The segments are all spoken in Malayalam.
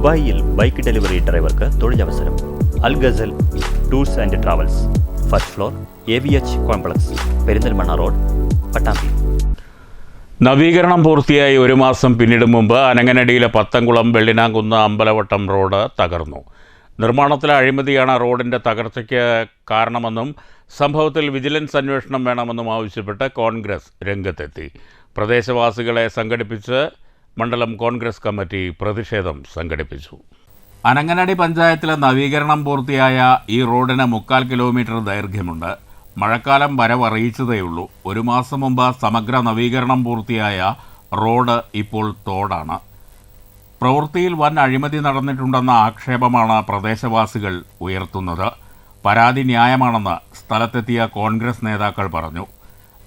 ദുബായിയിൽ ബൈക്ക് ഡെലിവറി ഡ്രൈവർക്ക് തൊഴിലവസരം. Al Gazal tours and travels. First floor A V H complex Perinthalmanna road Pattambi. നവീകരണം പൂർത്തിയായി ഒരു മാസം പിന്നിടും മുമ്പ് അനങ്ങനടിയിലെ പത്തംകുളം വെള്ളിനാങ്കുന്ന് അമ്പലവട്ടം റോഡ് തകർന്നു. നിർമ്മാണത്തിലെ അഴിമതിയാണ് റോഡിന്റെ തകർച്ചയ്ക്ക് കാരണമെന്നും സംഭവത്തിൽ വിജിലൻസ് അന്വേഷണം വേണമെന്നും ആവശ്യപ്പെട്ട് കോൺഗ്രസ് രംഗത്തെത്തി. പ്രദേശവാസികളെ സംഘടിപ്പിച്ച് മണ്ഡലം കോൺഗ്രസ് കമ്മിറ്റി പ്രതിഷേധം സംഘടിപ്പിച്ചു. അനങ്ങനടി പഞ്ചായത്തിലെ നവീകരണം പൂർത്തിയായ ഈ റോഡിന് മുക്കാൽ കിലോമീറ്റർ ദൈർഘ്യമുണ്ട്. മഴക്കാലം വരവറിയിച്ചതേയുള്ളൂ ഒരു മാസം മുമ്പ് സമഗ്ര നവീകരണം പൂർത്തിയായ റോഡ് ഇപ്പോൾ തോടാണ്. പ്രവൃത്തിയിൽ വൻ അഴിമതി നടന്നിട്ടുണ്ടെന്ന ആക്ഷേപമാണ് പ്രദേശവാസികൾ ഉയർത്തുന്നത്. പരാതി ന്യായമാണെന്ന് സ്ഥലത്തെത്തിയ കോൺഗ്രസ് നേതാക്കൾ പറഞ്ഞു.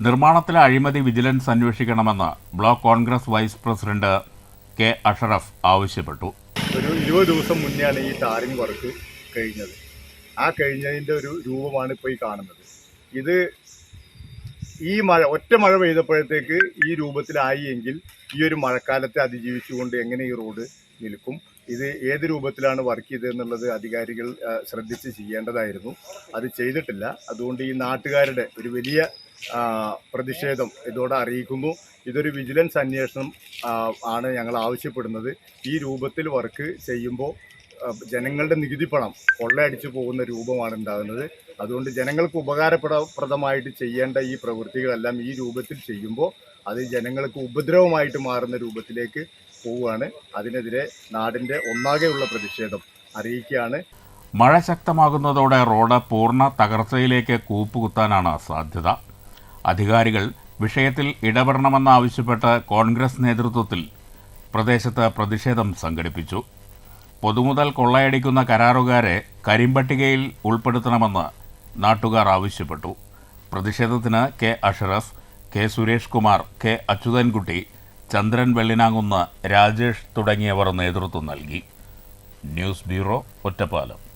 നിർമ്മാണത്തിലെ അഴിമതി വിജിലൻസ് അന്വേഷിക്കണമെന്ന് block Congress vice president K Ashraf ആവശ്യപ്പെട്ടു. ഒരു ഇരുപത് ദിവസം മുന്നെയാണ് ഈ ടാറിംഗ് വർക്ക് കഴിഞ്ഞത്. ആ കഴിഞ്ഞതിന്റെ ഒരു രൂപമാണ് ഇപ്പോൾ ഈ കാണുന്നത്. ഇത് ഈ മഴ ഒറ്റ മഴ പെയ്തപ്പോഴത്തേക്ക് ഈ രൂപത്തിലായി എങ്കിൽ ഈ ഒരു മഴക്കാലത്തെ അതിജീവിച്ചുകൊണ്ട് എങ്ങനെ ഈ റോഡ് നിൽക്കും? ഇത് ഏത് രൂപത്തിലാണ് വർക്ക് ചെയ്തതെന്നുള്ളത് അധികാരികൾ ശ്രദ്ധിച്ച് ചെയ്യേണ്ടതായിരുന്നു. അത് ചെയ്തിട്ടില്ല. അതുകൊണ്ട് ഈ നാട്ടുകാരുടെ ഒരു വലിയ പ്രതിഷേധം ഇതോടെ അറിയിക്കുന്നു. ഇതൊരു വിജിലൻസ് അന്വേഷണം ആണ് ഞങ്ങൾ ആവശ്യപ്പെടുന്നത്. ഈ രൂപത്തിൽ വർക്ക് ചെയ്യുമ്പോൾ ജനങ്ങളുടെ നികുതി പണം കൊള്ളയടിച്ചു പോകുന്ന രൂപമാണ് ഉണ്ടാകുന്നത്. അതുകൊണ്ട് ജനങ്ങൾക്ക് ഉപകാരപ്രദമായിട്ട് ചെയ്യേണ്ട ഈ പ്രവൃത്തികളെല്ലാം ഈ രൂപത്തിൽ ചെയ്യുമ്പോൾ അത് ജനങ്ങൾക്ക് ഉപദ്രവമായിട്ട് മാറുന്ന രൂപത്തിലേക്ക് പോവുകയാണ്. അതിനെതിരെ നാടിന്റെ ഒന്നാകെയുള്ള പ്രതിഷേധം അറിയിക്കുകയാണ്. മഴ ശക്തമാകുന്നതോടെ റോഡ് പൂർണ തകർച്ചയിലേക്ക് കൂപ്പുകുത്താനാണ് സാധ്യത. അധികാരികൾ വിഷയത്തിൽ ഇടപെടണമെന്നാവശ്യപ്പെട്ട് കോൺഗ്രസ് നേതൃത്വത്തിൽ പ്രദേശത്ത് പ്രതിഷേധം സംഘടിപ്പിച്ചു. പൊതുമുതൽ കൊള്ളയടിക്കുന്ന കരാറുകാരെ കരിമ്പട്ടികയിൽ ഉൾപ്പെടുത്തണമെന്ന് നാട്ടുകാർ ആവശ്യപ്പെട്ടു. പ്രതിഷേധത്തിന് K Ashraf K Suresh Kumar K Achuthankutty Chandran വെള്ളിനാങ്ങുന്ന Rajesh തുടങ്ങിയവർ നേതൃത്വം നൽകി. News bureau Ottapalam.